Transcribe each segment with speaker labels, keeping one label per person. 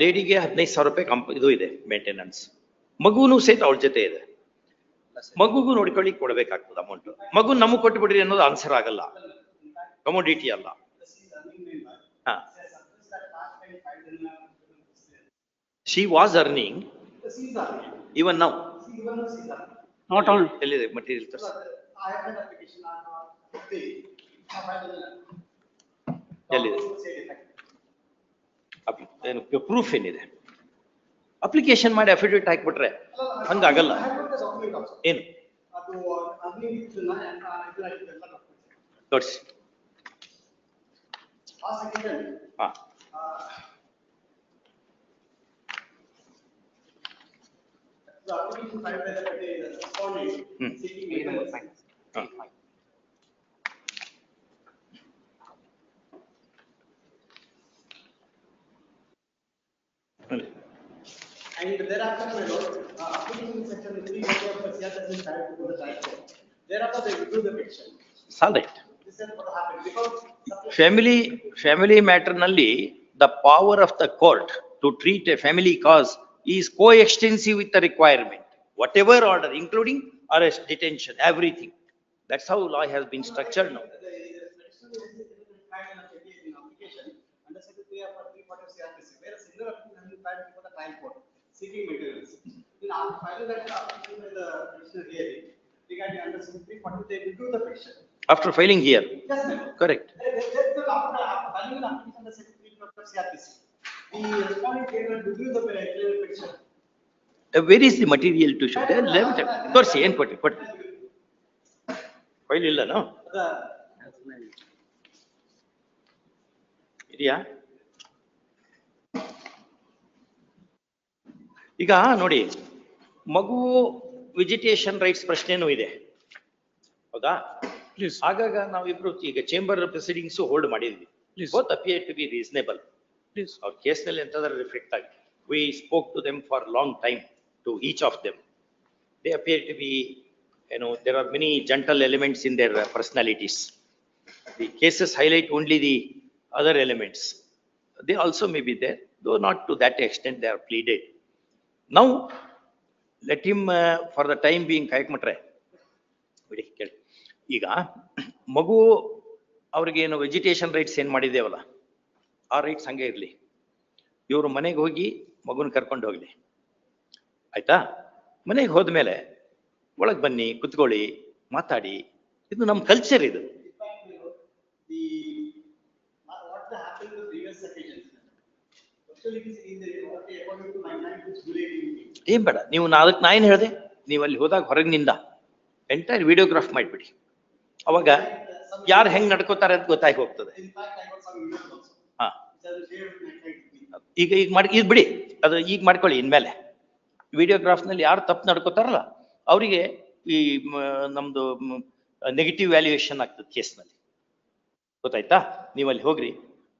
Speaker 1: ಲೇಡಿಗೆ ಹದಿನೈದು ಸಾವಿರ ರೂಪಾಯಿ ಕಂಪ್ ಇದು ಇದೆ ಮೇಂಟೆನೆನ್ಸ್ ಮಗುನು ಸಹಿತ ಅವಳ ಜೊತೆ ಇದೆ. ಮಗುಗೂ ನೋಡ್ಕೊಳ್ಳಿ ಕೊಡಬೇಕಾಗ್ತದೆ ಅಮೌಂಟ್ ಮಗು ನಮಗ್ ಕೊಟ್ಬಿಡ್ರಿ ಅನ್ನೋದು ಆನ್ಸರ್ ಆಗಲ್ಲ. ಕಮೋಡಿಟಿ ಅಲ್ಲ. ಹಾ. ಶಿ ವಾಸ್ ಅರ್ನಿಂಗ್ ಇವನ್ ನಾವು
Speaker 2: ನಾಟ್ ಆಲ್
Speaker 1: ಎಲ್ಲಿದೆ ಮಟೀರಿಯಲ್ ತರ್ಸ್? ಎಲ್ಲಿದೆ? ಅಪ್ಲಿ- ಏನು ಪ್ರೂಫ್ ಏನಿದೆ? ಅಪ್ಲಿಕೇಶನ್ ಮಾಡಿ ಅಫಿಡವಿಟ್ ಹಾಕ್ಬಿಟ್ರೆ ಹಂಗಾಗಲ್ಲ. ಏನು?
Speaker 3: ಅದು ಹದಿನೈದು
Speaker 1: ತೋರಿಸಿ.
Speaker 3: ಆ ಸೆಕೆಂಡ್
Speaker 1: ಹಾ.
Speaker 3: The is connected to the. Thereafter, they the This is what happened because
Speaker 1: family family maternally, the power of
Speaker 3: the court to treat a family cause is co-extensive with the requirement, whatever order, including arrest, detention, everything. That's how law has been structured now. Seeking materials court seeking maintenance. In after filing that application by the petitioner hearing regarding under section three forty, they withdrew the petition.
Speaker 1: After filing here
Speaker 3: Yes, ma'am.
Speaker 1: Correct
Speaker 3: They- they- they- they- after after filing an application under section three forty of CRPC, the respondent came and withdrew the pe- claim petition.
Speaker 1: Where is the material to show ತೋರಿಸಿ ಏನ್ ಕೊಟ್ಟಿ ಕೊಟ್ಟಿ file ಇಲ್ಲನೋ
Speaker 3: The
Speaker 1: ಇದೆಯಾ ಈಗ ನೋಡಿ ಮಗು ವಿಜಿಟೇಷನ್ rights ಪ್ರಶ್ನೆನೂ ಇದೆ ಹೌದಾ
Speaker 2: Please,
Speaker 1: ಆಗಾಗ ನಾವಿಬ್ರು ಈಗ ಚೇಂಬರ್ ಪ್ರೊಸೀಡಿಂಗ್ಸ್ ಹೋಲ್ಡ್ ಮಾಡಿದ್ವಿ
Speaker 2: Please.
Speaker 1: Both appear to be reasonable
Speaker 2: please.
Speaker 1: ಅವ್ರ ಕೇಸ್ನಲ್ಲಿ ಎಂತಾದ್ರೂ ರಿಫ್ಲೆಕ್ಟ್ ಆಗಿ we spoke to them for long time to each of them they appear to be you know, there are many gentle elements in their uh, personalities. The cases highlight only the other elements. They also may be there, though not to that extent they are pleaded. Now, let him for the time being ಕಾಯಕ್ಮಟ್ರೆ. ಬಿಡಿ, ಕೇಳಿ. ಈಗ, ಮಗು ಅವ್ರಿಗೇನು vegetation rights ಏನು ಮಾಡಿದ್ದೇವಲ್ಲ, ಆ rights ಹಂಗೆ ಇರಲಿ. ಇವರು ಮನೆಗೆ ಹೋಗಿ ಮಗುನ ಕರ್ಕೊಂಡು ಹೋಗ್ಲಿ. ಆಯ್ತಾ? ಮನೆಗೆ ಹೋದ್ಮೇಲೆ ಒಳಗೆ ಬನ್ನಿ, ಕುತ್ಕೊಳ್ಳಿ, ಮಾತಾಡಿ. ಇದು ನಮ್ಮ ಕಲ್ಚರ್ ಇದು. ಏನ್ ಬೇಡ ನೀವು ನಾ ಅದಕ್ಕೆ ನಾ ಏನ್ ಹೇಳಿದೆ? ನೀವು ಅಲ್ಲಿ ಹೋದಾಗ ಹೊರಗಿನಿಂದ ಎಂಟೈರ್ ವಿಡಿಯೋಗ್ರಾಫ್ ಮಾಡಿಬಿಡಿ. ಅವಾಗ ಯಾರು ಹೆಂಗ್ ನಡ್ಕೋತಾರೆ ಅಂತ ಗೊತ್ತಾಗಿ ಹೋಗ್ತದೆ. ಹಾ. ಈಗ ಈಗ ಮಾಡಿ ಇದು ಬಿಡಿ ಅದು ಈಗ ಮಾಡ್ಕೊಳ್ಳಿ ಇನ್ಮೇಲೆ. ವಿಡಿಯೋಗ್ರಾಫ್ನಲ್ಲಿ ಯಾರು ತಪ್ಪು ನಡ್ಕೋತಾರಲ್ಲ ಅವರಿಗೆ ಈ ನಮ್ದು ನೆಗೆಟಿವ್ ವ್ಯಾಲ್ಯೂಯೇಷನ್ ಆಗ್ತದೆ ಕೇಸ್ನಲ್ಲಿ ಗೊತ್ತಾಯ್ತಾ? ನೀವು ಅಲ್ಲಿ ಹೋಗ್ರಿ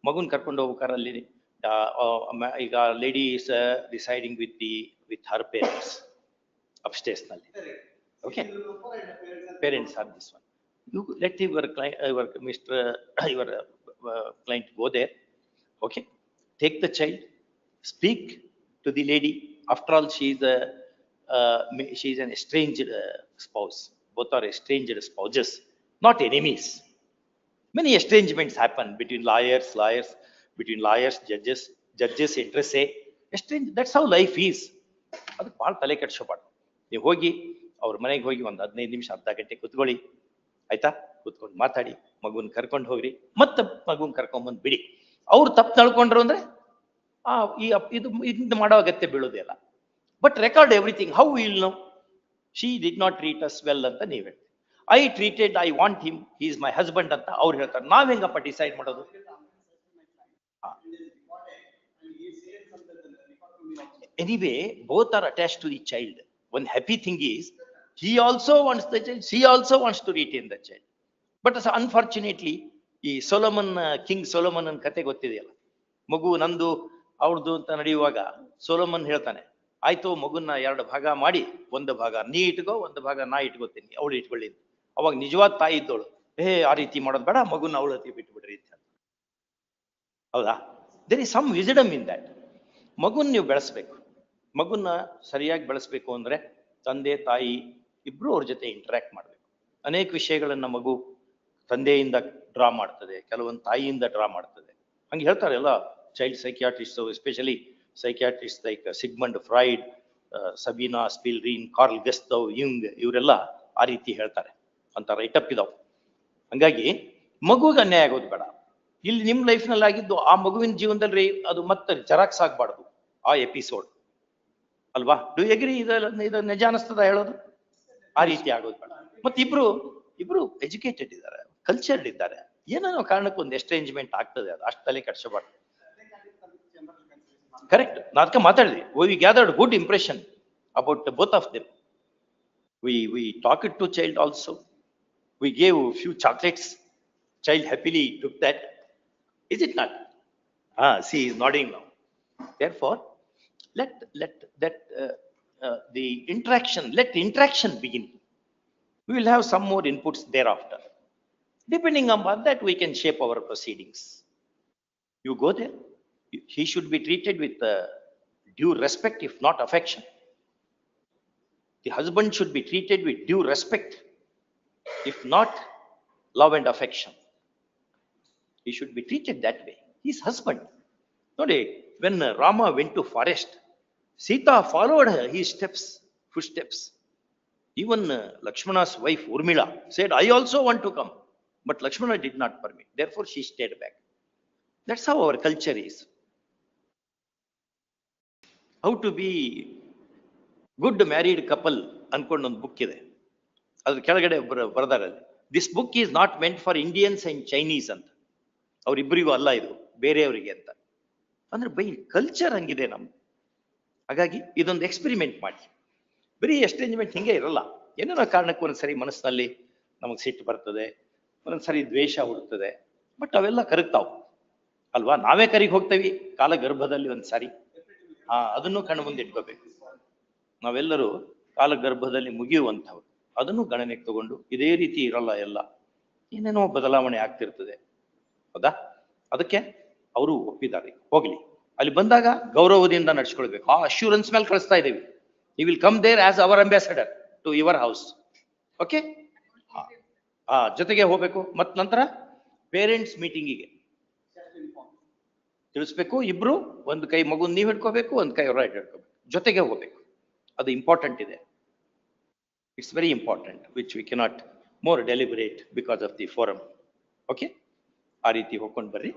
Speaker 1: ಮಗುನ್ ಕರ್ಕೊಂಡು ಹೋಗ್ಬೇಕಾರ ಅಲ್ಲಿ ಆ, ಆ, ಮ- ಈಗ ladies deciding with the with her parents
Speaker 3: obsessionally.
Speaker 1: Okay.
Speaker 3: Parents are
Speaker 1: this one. You let your client, uh, your Mr. Uh, your uh, uh, client go there. Okay. Take the child. Speak to the lady. After all, she is a uh, she is an estranged uh, spouse. Both are estranged spouses, not enemies. Many estrangements happen between lawyers, lawyers, between lawyers, judges, judges, interest say. Eh? Estrange. That's how life is ಅದಕ್ಕೆ ಭಾಳ ತಲೆ ಕೆಡ್ಸೋಬಾರ್ದು ನೀವು ಹೋಗಿ, ಅವ್ರ ಮನೆಗೆ ಹೋಗಿ ಒಂದು ಹದಿನೈದು ನಿಮಿಷ ಅರ್ಧ ಗಂಟೆ ಕುತ್ಕೊಳ್ಳಿ. ಆಯ್ತಾ? ಕುತ್ಕೊಂಡು ಮಾತಾಡಿ, ಮಗುನ ಕರ್ಕೊಂಡು ಹೋಗ್ರಿ. ಮತ್ತೆ ಮಗುನ್ ಬಂದು ಬಿಡಿ. ಅವ್ರು ತಪ್ಪು ನಳ್ಕೊಂಡ್ರು ಅಂದ್ರೆ, ಆ, ಈ ಇದು ಇದು ಮಾಡೋ ಅಗತ್ಯ ಬೀಳೋದೇ ಇಲ್ಲ. But record everything how will know she did not treat us well ಅಂತ ನೀವು ಹೇಳ್ತೀವಿ I treated I want him he is my husband ಅಂತ ಅವ್ರು ಹೇಳ್ತಾರೆ. ನಾವ್ ಹೆಂಗಪ್ಪ ಡಿಸೈಡ್ ಮಾಡೋದು? Anyway, both are attached to the child. One happy thing is, he also wants the child, she also wants to retain the child. But unfortunately ಈ Solomon king Solomon ಕತೆ ಗೊತ್ತಿದೆಯಲ್ಲ? ಮಗು ನಂದು ಅವ್ರದ್ದು ಅಂತ ನಡೆಯುವಾಗ ಸೊಲಮನ್ ಹೇಳ್ತಾನೆ ಆಯ್ತು ಮಗುನ ಎರಡು ಭಾಗ ಮಾಡಿ ಒಂದು ಭಾಗ ನೀ ಇಟ್ಕೋ ಒಂದು ಭಾಗ ನಾ ಇಟ್ಕೋತೀನಿ ಅವಳು ಇಟ್ಕೊಳ್ಳಿ ಅವಾಗ ನಿಜವಾದ ತಾಯಿ ಇದ್ದವಳು ಏ ಆ ರೀತಿ ಮಾಡೋದು ಬೇಡ ಮಗುನ ಅವಳ ಹತ್ತಿ ಬಿಟ್ಟು ಬಿಡ್ರಿ ಹೌದಾ? There is some wisdom in that ಮಗುನ್ ನೀವು ಬೆಳೆಸ್ಬೇಕು. ಮಗುನ್ನ ಸರಿಯಾಗಿ ಬೆಳೆಸ್ಬೇಕು ಅಂದ್ರೆ ತಂದೆ, ತಾಯಿ ಇಬ್ರು ಅವ್ರ ಜೊತೆ ಇಂಟರಾಕ್ಟ್ ಮಾಡ್ಬೇಕು. ಅನೇಕ ವಿಷಯಗಳನ್ನ ಮಗು ತಂದೆಯಿಂದ ಡ್ರಾ ಮಾಡ್ತದೆ, ಕೆಲವೊಂದು ತಾಯಿಯಿಂದ ಡ್ರಾ ಮಾಡ್ತದೆ. ಹಂಗೆ ಹೇಳ್ತಾರೆ ಎಲ್ಲ child psychiatrist especially psychiatrist like Sigmund Freud Sabina Spielrein Carl Gustav Jung ಇವರೆಲ್ಲ ಆ ರೀತಿ ಹೇಳ್ತಾರೆ. ಅಂತ ರೈಟಪ್ ಇದಾವೆ. ಹಂಗಾಗಿ ಮಗುಗೆ ಅನ್ಯಾಯ ಆಗೋದು ಬೇಡ. ಇಲ್ಲಿ ನಿಮ್ಮ ಲೈಫ್ನಲ್ಲಿ ಆಗಿದ್ದು ಆ ಮಗುವಿನ ಜೀವನದಲ್ಲಿ ಅದು ಮತ್ತೆ ಜರಾಕ್ಸ್ ಆಗ್ಬಾರ್ದು ಆ ಎಪಿಸೋಡ್ ಅಲ್ವಾ? ಡು ಎಗ್ರಿ ಇದು ಇದು ನಿಜ ಅನಿಸ್ತದ ಹೇಳೋದು? ಆ ರೀತಿ ಆಗೋದು ಮತ್ತೆ ಇಬ್ರು ಇಬ್ರು ಎಜುಕೇಟೆಡ್ ಇದ್ದಾರೆ ಕಲ್ಚರ್ಡ್ ಇದ್ದಾರೆ. ಏನೇನೋ ಕಾರಣಕ್ಕೆ ಒಂದು ಎಸ್ಟ್ರೇಂಜ್ಮೆಂಟ್ ಆಗ್ತದೆ ಅದು. ಅಷ್ಟು ತಲೆ ಕಟ್ಸಬಾರ್ದು ಕರೆಕ್ಟ್ ನಾ ಅದಕ್ಕೆ ಮಾತಾಡಿದೆ. We gathered good impression about both of them we we talk it to child also we gave few chocolates child happily took that is it not ಹಾ she is nodding now therefore let let that uh, uh, the interaction let the interaction begin. We will have some more inputs thereafter. Depending upon that we can shape our proceedings. You go there. He should be treated with uh, due respect if not affection. The husband should be treated with due respect if not love and affection. He should be treated that way. He's husband. ನೋಡಿ when Rama went to forest, Sita followed her, his steps, footsteps. Even uh, Lakshmana's wife Urmila said, I also want to come. But Lakshmana did not permit. Therefore, she stayed back. That's how our culture is. How to be good married couple ಅನ್ಕೊಂಡು ಒಂದು book ಇದೆ ಅದ್ರ ಕೆಳಗಡೆ ಬರ್ದಾರೆ this book is not meant for Indians and Chinese ಅಂತ ಅವ್ರಿಬ್ಬರಿಗೂ ಅಲ್ಲ ಇದು ಬೇರೆಯವರಿಗೆ ಅಂತ ಅಂದ್ರೆ ಬೈ ಕಲ್ಚರ್ ಹಂಗಿದೆ ನಮ್ದು ಹಾಗಾಗಿ ಇದೊಂದು ಎಕ್ಸ್ಪೆರಿಮೆಂಟ್ ಮಾಡಿ. ಬರೀ ಎಸ್ಟೇಂಜ್ಮೆಂಟ್ ಹಿಂಗೆ ಇರಲ್ಲ. ಏನೇನೋ ಕಾರಣಕ್ಕೂ ಒಂದ್ಸರಿ ಮನಸ್ಸಿನಲ್ಲಿ ನಮಗೆ ಸಿಟ್ಟು ಬರ್ತದೆ, ಒಂದೊಂದ್ಸರಿ ದ್ವೇಷ ಹುಡ್ತದೆ ಬಟ್ ಅವೆಲ್ಲ ಕರಗ್ತಾವ್. ಅಲ್ವಾ? ನಾವೇ ಕರಿಗೆ ಹೋಗ್ತೇವಿ, ಕಾಲ ಗರ್ಭದಲ್ಲಿ ಒಂದ್ಸಾರಿ. ಹಾ, ಅದನ್ನು ಕಣ್ಣು ಮುಂದೆ ಇಟ್ಕೋಬೇಕು. ನಾವೆಲ್ಲರೂ ಕಾಲ ಗರ್ಭದಲ್ಲಿ ಮುಗಿಯುವಂಥವ್ರು. ಅದನ್ನು ಗಣನೆಗೆ ತಗೊಂಡು ಇದೇ ರೀತಿ ಇರಲ್ಲ ಎಲ್ಲ. ಏನೇನೋ ಬದಲಾವಣೆ ಆಗ್ತಿರ್ತದೆ. ಹೌದಾ? ಅದಕ್ಕೆ ಅವರು ಒಪ್ಪಿದ್ದಾರೆ. ಹೋಗ್ಲಿ. ಅಲ್ಲಿ ಬಂದಾಗ ಗೌರವದಿಂದ ನಡ್ಸ್ಕೊಳ್ಬೇಕು. ಆ ಅಶ್ಯೂರೆನ್ಸ್ ಮೇಲೆ ಕಳಿಸ್ತಾ ಇದ್ದೀವಿ. You will come there as our ambassador to your house okay ಆ, ಜೊತೆಗೆ ಹೋಗ್ಬೇಕು. ಮತ್ ನಂತರ ಪೇರೆಂಟ್ಸ್ ಮೀಟಿಂಗಿಗೆ ತಿಳಿಸ್ಬೇಕು. ಇಬ್ರು ಒಂದು ಕೈ ಮಗು ನೀವು ಹಿಡ್ಕೋಬೇಕು, ಒಂದು ಕೈ ರೈಟ್ ಹಿಡ್ಕೋಬೇಕು. ಜೊತೆಗೆ ಹೋಗ್ಬೇಕು. ಅದು ಇಂಪಾರ್ಟೆಂಟ್ ಇದೆ. It's very important which we cannot more deliberate because of the forum okay ಆ ರೀತಿ ಹೋಗ್ಕೊಂಡು ಬರ್ರಿ.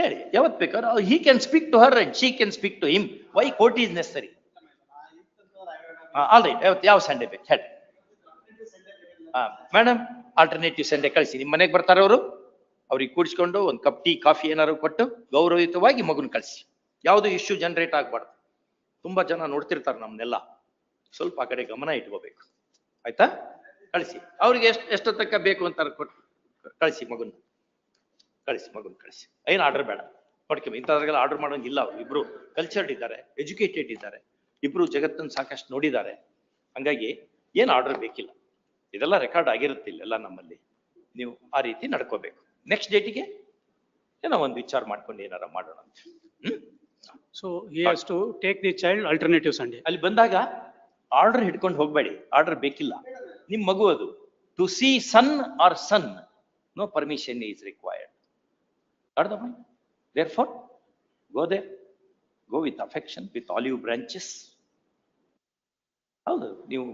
Speaker 1: ಹೇಳಿ, ಯಾವತ್ತು ಬೇಕಾದ್ರೆ he can speak to her and she can speak to him why court is necessary all right ಯಾವತ್ತು, ಯಾವ ಸಂಡೇ ಬೇಕು, ಹೇಳಿ. ಮೇಡಮ್ ಆಲ್ಟರ್ನೇಟಿವ್ ಸಂಡೆ ಕಳಿಸಿ. ನಿಮ್ಮ ಮನೆಗೆ ಬರ್ತಾರೆ ಅವರು? ಅವ್ರಿಗೆ ಕೂಡಿಸ್ಕೊಂಡು ಒಂದು ಕಪ್ ಟೀ ಕಾಫಿ ಏನಾದ್ರು ಕೊಟ್ಟು ಗೌರವಯುತವಾಗಿ ಮಗುನ ಕಳಿಸಿ. ಯಾವುದು ಇಶ್ಯೂ ಜನರೇಟ್ ಆಗಬಾರ್ದು. ತುಂಬಾ ಜನ ನೋಡ್ತಿರ್ತಾರೆ ನಮ್ಮನ್ನೆಲ್ಲ ಸ್ವಲ್ಪ ಆ ಕಡೆ ಗಮನ ಇಟ್ಕೋಬೇಕು. ಆಯ್ತಾ? ಕಳಿಸಿ. ಅವ್ರಿಗೆ ಎಷ್ಟು, ಎಷ್ಟೊತ್ತಕ್ಕ ಬೇಕು ಅಂತ ಕೊಟ್ಟು ಕಳಿಸಿ ಮಗುನ್. ಕಳಿಸಿ ಮಗುನ್ ಕಳಿಸಿ. ಏನು ಆರ್ಡರ್ ಬೇಡ. ನೋಡ್ಕೊಂಬ ಇಂಥದ್ರಾಗೆಲ್ಲ ಆರ್ಡರ್ ಮಾಡೋಂಗಿಲ್ಲ ಅವ್ರು. ಇಬ್ರು ಕಲ್ಚರ್ಡ್ ಇದ್ದಾರೆ ಎಜುಕೇಟೆಡ್ ಇದ್ದಾರೆ. ಇಬ್ರು ಜಗತ್ತನ್ನು ಸಾಕಷ್ಟು ನೋಡಿದ್ದಾರೆ. ಹಂಗಾಗಿ ಏನು ಆರ್ಡರ್ ಬೇಕಿಲ್ಲ. ಇದೆಲ್ಲ ರೆಕಾರ್ಡ್ ಆಗಿರುತ್ತೆ ಇಲ್ಲೆಲ್ಲ ನಮ್ಮಲ್ಲಿ. ನೀವು ಆ ರೀತಿ ನಡ್ಕೋಬೇಕು. ನೆಕ್ಸ್ಟ್ ಡೇಟಿಗೆ ಏನೋ ಒಂದು ವಿಚಾರ ಮಾಡ್ಕೊಂಡು ಏನಾರ ಮಾಡೋಣ ಅಂತ. ಹ್ಮ್?
Speaker 2: So to take the child alternative Sunday.
Speaker 1: ಅಲ್ಲಿ ಬಂದಾಗ ಆರ್ಡರ್ ಹಿಡ್ಕೊಂಡು ಹೋಗಬೇಡಿ. ಆರ್ಡರ್ ಬೇಕಿಲ್ಲ. ನಿಮ್ಮ ಮಗು ಅದು. To see son or son no permission is required ಅರ್ಧ there Therefore, go there. Go with affection with olive branches ಹೌದು ನೀವು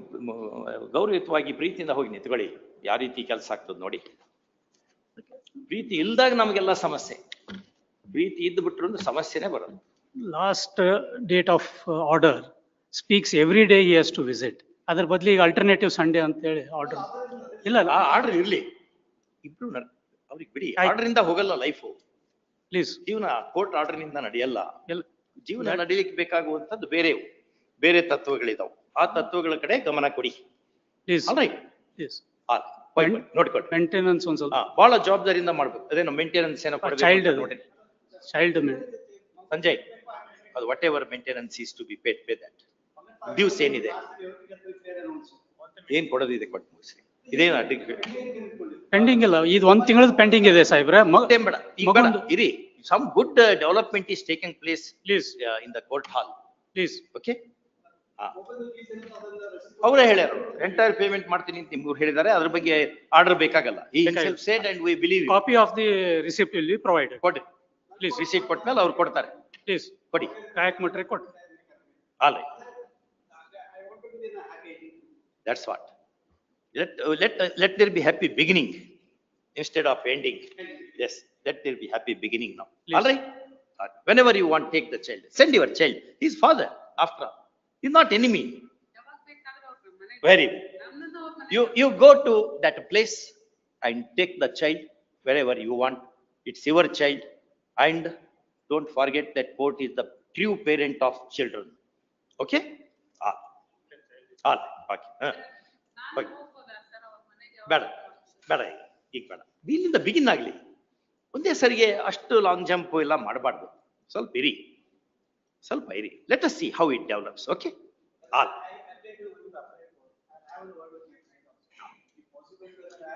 Speaker 1: ಗೌರವಯುತವಾಗಿ ಪ್ರೀತಿಯಿಂದ ಹೋಗಿ ನಿಂತ್ಕೊಳ್ಳಿ. ಯಾವ ರೀತಿ ಕೆಲಸ ಆಗ್ತದೆ ನೋಡಿ. ಪ್ರೀತಿ ಇಲ್ದಾಗ ನಮಗೆಲ್ಲ ಸಮಸ್ಯೆ. ಪ್ರೀತಿ ಇದ್ದು ಬಿಟ್ರು ಸಮಸ್ಯೆನೇ ಬರೋದು
Speaker 2: last date of order speaks every day every day he has to visit. ಅದ್ರ ಬದಲಿಗೆ alternative Sunday ಅಂತ ಹೇಳಿ ಆರ್ಡರ್ ಇಲ್ಲ
Speaker 1: ಆರ್ಡರ್ ಇರ್ಲಿ. ಇಬ್ರು ಅವ್ರಿಗೆ ಬಿಡಿ. ಆರ್ಡರ್ ಇಂದ ಹೋಗಲ್ಲ ಲೈಫು
Speaker 2: ಪ್ಲೀಸ್
Speaker 1: ಜೀವನ ಕೋರ್ಟ್ ಆರ್ಡರ್ನಿಂದ ನಡೆಯಲ್ಲ. ಜೀವನ ನಡೀಲಿಕ್ಕೆ ಬೇಕಾಗುವಂತದ್ದು ಬೇರೆ ಬೇರೆ ತತ್ವಗಳಿದಾವು. ಆ ತತ್ವಗಳ ಕಡೆ ಗಮನ ಕೊಡಿ.
Speaker 2: ಪ್ಲೀಸ್ ಪ್ಲೀಸ್
Speaker 1: ನೋಡ್ಕೊಡಿ
Speaker 2: ಮೇಂಟೆನೆನ್ಸ್ ಒಂದ್ ಸ್ವಲ್ಪ
Speaker 1: ಬಹಳ ಜವಾಬ್ದಾರಿಯಿಂದ ಮಾಡ್ಬೇಕು. ಅದೇನೋ ಮೇಂಟೆನೆನ್ಸ್ ಏನೋ ಚೈಲ್ಡ್.
Speaker 2: ಚೈಲ್ಡ್
Speaker 1: ಸಂಜಯ್ ಅದು whatever maintenance is to be paid pay that dues ಏನಿದೆ? ಏನ್ ಕೊಡೋದಿದೆ ಕೊಟ್ಟು ಮುಗಿಸಿ ಇದೇನು ಅಡ್ಡಿ
Speaker 2: ಪೆಂಡಿಂಗ್ ಇಲ್ಲ. ಇದು ಒಂದ್ ತಿಂಗಳದ ಪೆಂಡಿಂಗ್ ಇದೆ ಸಾಹೇಬ್ರೆ. ಮ-
Speaker 1: ಬೇಡ. ಈಗ ಬೇಡ.
Speaker 2: ಮಗೊಂದು-
Speaker 1: ಇರಿ. Some good development is taking place
Speaker 2: please
Speaker 1: in the court hall
Speaker 2: please
Speaker 1: okay ಅವರೇ ಹೇಳ್ಯಾರು. ಎಂಟೈರ್ ಪೇಮೆಂಟ್ ಮಾಡ್ತೀನಿ ಅಂತ ನಿಮ್ಗೆ ಹೇಳಿದ್ದಾರೆ. ಅದ್ರ ಬಗ್ಗೆ ಆರ್ಡರ್ ಬೇಕಾಗಲ್ಲ. ಈ
Speaker 2: ಬೇಕಾಗಿಲ್ಲ.
Speaker 1: Said and we believe
Speaker 2: copy of the receipt ಇಲ್ಲಿ ಪ್ರೊವೈಡ್.
Speaker 1: ಕೊಡಿ.
Speaker 2: Please,
Speaker 1: ರಿಸೀಟ್ ಕೊಟ್ಮೇಲೆ ಅವ್ರು ಕೊಡ್ತಾರೆ.
Speaker 2: ಪ್ಲೀಸ್
Speaker 1: ಕೊಡಿ.
Speaker 2: ಕಾಯಕ್ ಮಟ್ರೆ ಕೊಟ್ಟು.
Speaker 1: All right
Speaker 3: I
Speaker 1: Let, uh, let, uh, let there be happy beginning instead of ending. Yes, let there be happy beginning now.
Speaker 2: Please.
Speaker 1: All right? Whenever you want, take the child. Send your child. His father, after all. He's not enemy. Very. You, you go to that place and take the child wherever you want. It's your child. And don't forget that court is the true parent of children. Okay? Ah. All, okay. huh. Okay. ಬೇಡ ಬೇಡ ಈಗ, ಈಗ ಬೇಡ ಇಲ್ಲಿಂದ begin ಆಗ್ಲಿ ಒಂದೇ ಸರಿಗೆ ಅಷ್ಟು ಲಾಂಗ್ ಜಂಪ್ ಎಲ್ಲ ಮಾಡಬಾರ್ದು ಸ್ವಲ್ಪ ಇರಿ ಸ್ವಲ್ಪ ಇರಿ let us see how it develops okay all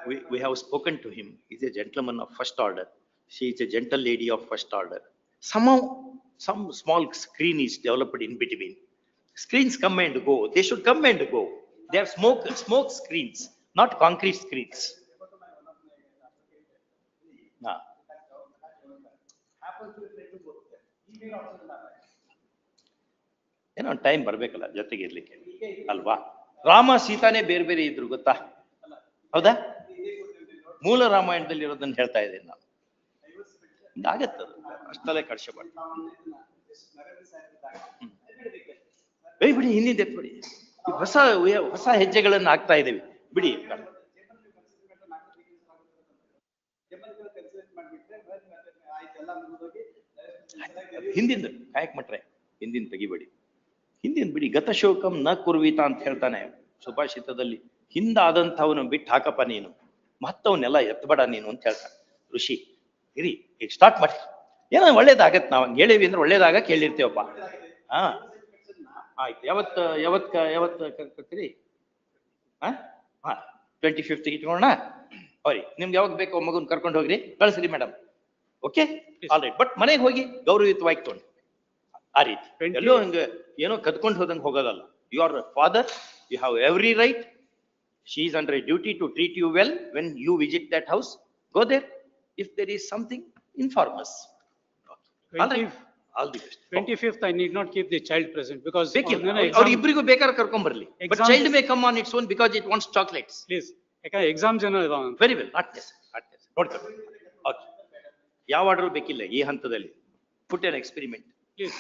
Speaker 1: we, we have spoken to him. He's a gentleman of first order. She is a gentle lady of first order. Somehow, some small screen is developed in between. Screens come and go. They should come and go. They are smoke, smoke screens, Not concrete screens.
Speaker 3: No.
Speaker 1: ಏನೋ time ಬರ್ಬೇಕಲ್ಲ ಜೊತೆಗೆ ಇರ್ಲಿಕ್ಕೆ. ಅಲ್ವಾ? ರಾಮ, ಸೀತಾನೇ ಬೇರೆ ಬೇರೆ ಇದ್ರು, ಗೊತ್ತಾ? ಹೌದಾ? ಮೂಲ ರಾಮಾಯಣದಲ್ಲಿ ಇರೋದನ್ನ ಹೇಳ್ತಾ ಇದ್ದೀನಿ ನಾನು. ಹಿಂಗಾಗತ್ತದು ಅಷ್ಟಲ್ಲೇ ಕಳ್ಸಬಾರ್ದು ಬಿಡಿ. ಹಿಂದಿಂದ ಎತ್ಬಿಡಿ ಹೊಸ ಹೊಸ ಹೆಜ್ಜೆಗಳನ್ನ ಹಾಕ್ತಾ ಇದ್ದೇವೆ. ಬಿಡಿ ಹಿಂದಿಂದ ಕಾಯಕ್ ಮಟ್ರೆ ಹಿಂದಿನ ತೆಗಿಬೇಡಿ ಹಿಂದಿನ ಬಿಡಿ ಗತಶೋಕಂ ನ ಕುರ್ವಿತ ಅಂತ ಹೇಳ್ತಾನೆ ಸುಭಾಷಿತದಲ್ಲಿ ಹಿಂದಾದಂಥವನು ಬಿಟ್ಟು ಹಾಕಪ್ಪ ನೀನು ಮತ್ತವನ್ನೆಲ್ಲ ಎತ್ತಬೇಡ ನೀನು ಅಂತ ಹೇಳ್ತಾನೆ ಋಷಿ ಇರಿ ಈಗ ಸ್ಟಾರ್ಟ್ ಮಾಡಿ ಏನೋ ಒಳ್ಳೇದಾಗತ್ತೆ ನಾವು ಹೇಳೀವಿ ಅಂದ್ರೆ ಒಳ್ಳೇದಾಗ ಕೇಳಿರ್ತೇವಪ್ಪ ಹಾ ಆಯ್ತು ಯಾವತ್ತು ಯಾವತ್ ಯಾವತ್ತು ಕರ್ಕೊತೀರಿ ಹಾ ಹಾ ಟ್ವೆಂಟಿ ಫಿಫ್ತ್ ಇಟ್ಕೊಳ್ಳೋಣ. ಅವ್ರಿ ನಿಮ್ಗೆ ಯಾವಾಗ ಬೇಕೋ ಮಗುನ್ ಕರ್ಕೊಂಡು ಹೋಗ್ರಿ ಕಳಿಸ್ರಿ madam okay all right but ಮನೆಗೆ ಹೋಗಿ ಗೌರವಯುತವಾಗಿ ತಗೊಂಡು ಆ ರೀತಿ. ಎಲ್ಲೋ ಹಂಗ ಏನೋ ಕದ್ಕೊಂಡು ಹೋದಂಗೆ ಹೋಗೋದಲ್ಲ. You are father you have every right she is under duty to treat you well when you visit that house go there if there is something informs
Speaker 2: all
Speaker 1: the best twenty
Speaker 2: fifth I need not keep the child present because
Speaker 1: ಬೇಕಿಲ್ಲ ಅವ್ರ ಇಬ್ಬರಿಗೂ ಬೇಕಾದ್ರೆ ಕರ್ಕೊಂಬರ್ಲಿ. But
Speaker 2: Exam-
Speaker 1: child may come on its own because it wants chocolates
Speaker 2: Please, ಯಾಕಂದ್ರೆ exams ಏನೋ ಇದಾವ
Speaker 1: very well not this not this ನೋಡ್ಕೊಳ್ಳಿ okay ಯಾವ order ಬೇಕಿಲ್ಲ ಈ ಹಂತದಲ್ಲಿ. ಪುಟ್ ಎನ್ ಎಕ್ಸ್ಪೆರಿಮೆಂಟ್
Speaker 2: Please,